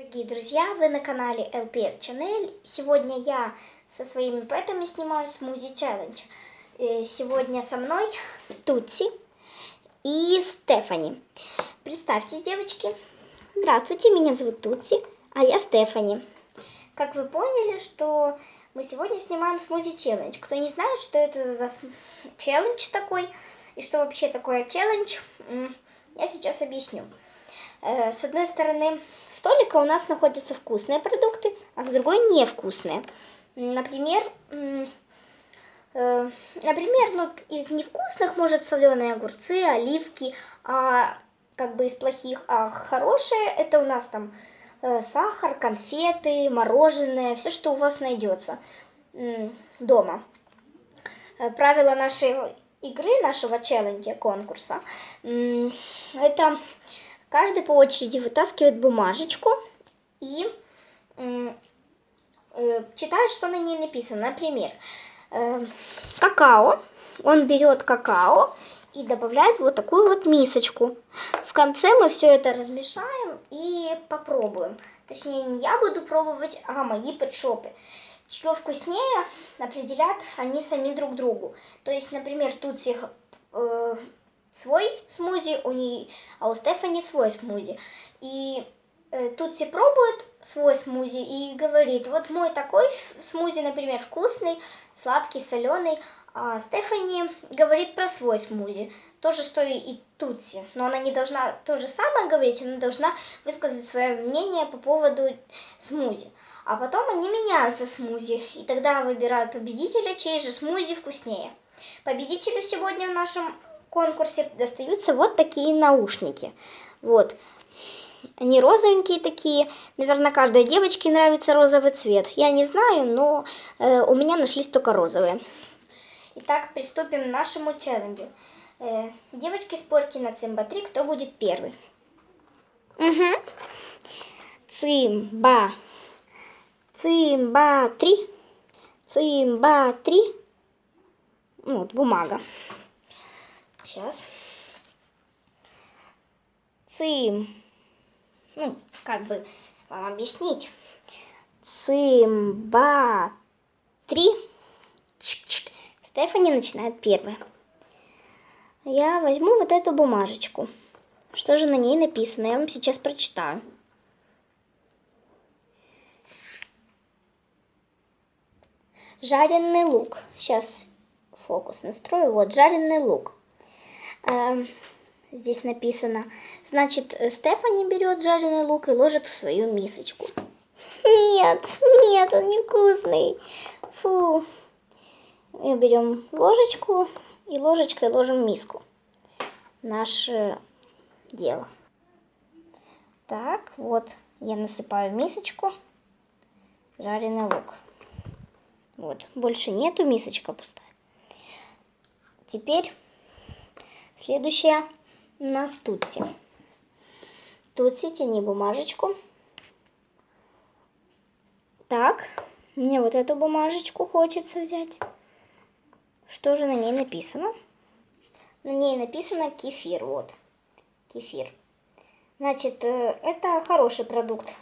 Дорогие друзья, вы на канале LPS Channel. Сегодня я со своими пэтами снимаю смузи челлендж. Э, Сегодня со мной Тутси и Стефани. Представьтесь, девочки. Здравствуйте, меня зовут Тутси, а я Стефани. Как вы поняли, что мы сегодня снимаем смузи челлендж. Кто не знает, что это за челлендж такой и что вообще такое челлендж, я сейчас объясню. Э, С одной стороны столика у нас находятся вкусные продукты, а с другой невкусные. Например, э, например, ну, из невкусных может соленые огурцы, оливки, а как бы из плохих, а хорошие это у нас там э, сахар, конфеты, мороженое, все, что у вас найдется дома. Правила нашей игры, нашего челленджа, конкурса, это каждый по очереди вытаскивает бумажечку и э, читает, что на ней написано. Например, э, какао. Он берет какао и добавляет вот такую вот мисочку. В конце мы все это размешаем и попробуем. Точнее, не я буду пробовать, а мои подшопы. Что вкуснее, определят они сами друг другу. То есть, например, тут всех э, свой смузи, у нее, а у Стефани свой смузи. И э, тут все пробуют свой смузи и говорит, вот мой такой смузи, например, вкусный, сладкий, соленый, а Стефани говорит про свой смузи. То же, что и Тутси. Но она не должна то же самое говорить, она должна высказать свое мнение по поводу смузи. А потом они меняются смузи, и тогда выбирают победителя, чей же смузи вкуснее. Победителю сегодня в нашем конкурсе достаются вот такие наушники. Вот. Они розовенькие такие. Наверное, каждой девочке нравится розовый цвет. Я не знаю, но э, у меня нашлись только розовые. Итак, приступим к нашему челленджу. Э, девочки, спорьте на цимба-3, кто будет первый. Угу. Цимба. Цимба-3. Цимба-3. Ну, Вот, бумага. Сейчас. Цим. Ну, как бы вам объяснить. Цимба. Три. Чик-чик. Стефани начинает первая. Я возьму вот эту бумажечку. Что же на ней написано? Я вам сейчас прочитаю. Жареный лук. Сейчас фокус настрою. Вот, жареный лук. Эм, здесь написано. Значит, э, Стефани берет жареный лук и ложит в свою мисочку. Нет, нет, он невкусный. Фу. И берем ложечку и ложечкой ложим миску. Наше дело. Так, вот я насыпаю в мисочку жареный лук. Вот, больше нету, мисочка пустая. Теперь следующая у нас Тутси. Тутси, тяни бумажечку. Так, мне вот эту бумажечку хочется взять. Что же на ней написано? На ней написано кефир, вот. Кефир. Значит, э, это хороший продукт.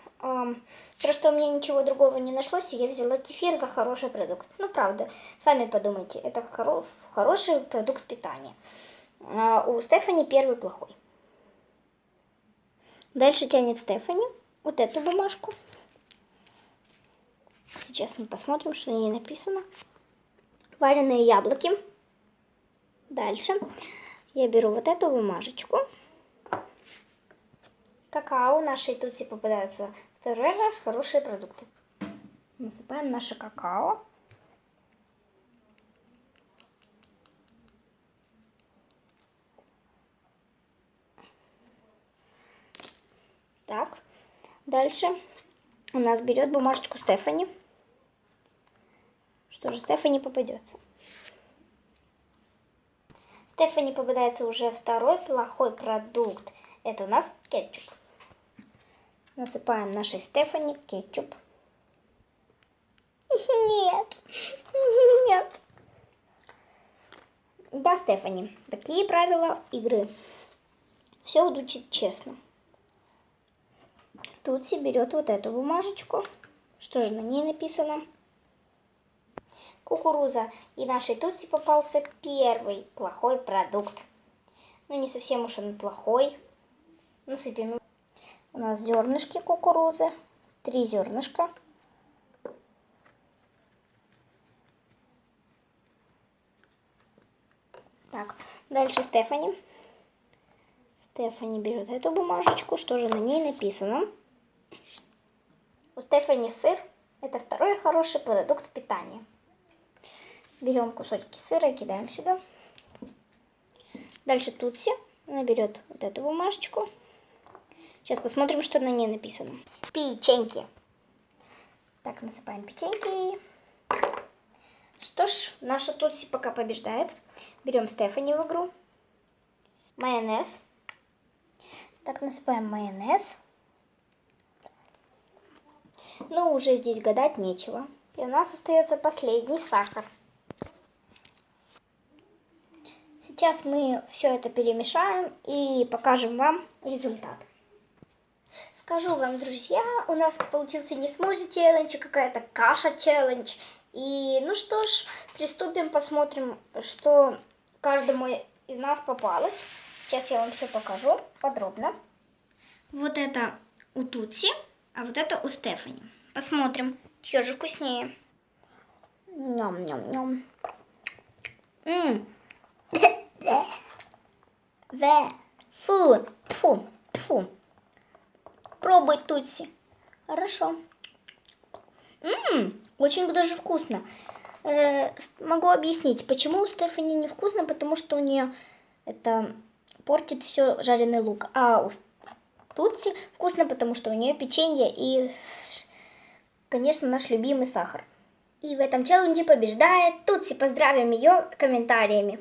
Просто у меня ничего другого не нашлось, и я взяла кефир за хороший продукт. Ну, правда, сами подумайте, это хоро- хороший продукт питания. А у Стефани первый плохой. Дальше тянет Стефани вот эту бумажку. Сейчас мы посмотрим, что на ней написано. Вареные яблоки. Дальше я беру вот эту бумажечку. Какао. Наши тутси попадаются второй раз хорошие продукты. Насыпаем наше какао. Так, дальше у нас берет бумажечку Стефани. Что же, Стефани попадется. Стефани попадается уже второй плохой продукт. Это у нас кетчуп. Насыпаем нашей Стефани кетчуп. Нет, нет. Да, Стефани, такие правила игры. Все учить честно. Тутси берет вот эту бумажечку. Что же на ней написано? Кукуруза. И нашей Тутси попался первый плохой продукт. Ну, не совсем уж он плохой. Насыпем. У нас зернышки кукурузы. Три зернышка. Так, дальше Стефани. Стефани берет эту бумажечку. Что же на ней написано? Стефани сыр. Это второй хороший продукт питания. Берем кусочки сыра и кидаем сюда. Дальше Тутси. Она берет вот эту бумажечку. Сейчас посмотрим, что на ней написано. Печеньки. Так, насыпаем печеньки. Что ж, наша Тутси пока побеждает. Берем Стефани в игру. Майонез. Так, насыпаем майонез. Ну, уже здесь гадать нечего. И у нас остается последний сахар. Сейчас мы все это перемешаем и покажем вам результат. Скажу вам, друзья, у нас получился не смузи челлендж, а какая-то каша челлендж. И ну что ж, приступим, посмотрим, что каждому из нас попалось. Сейчас я вам все покажу подробно. Вот это у Тутси, а вот это у Стефани. Посмотрим, что же вкуснее. Ням-ням-ням. М. В. Фу. Фу. Фу. Пробуй, Тутси. Хорошо. Ммм, очень даже вкусно. Э, могу объяснить, почему у Стефани невкусно, потому что у нее это портит все жареный лук. А у Тутси вкусно, потому что у нее печенье и, конечно, наш любимый сахар. И в этом челлендже побеждает Тутси. Поздравим ее комментариями.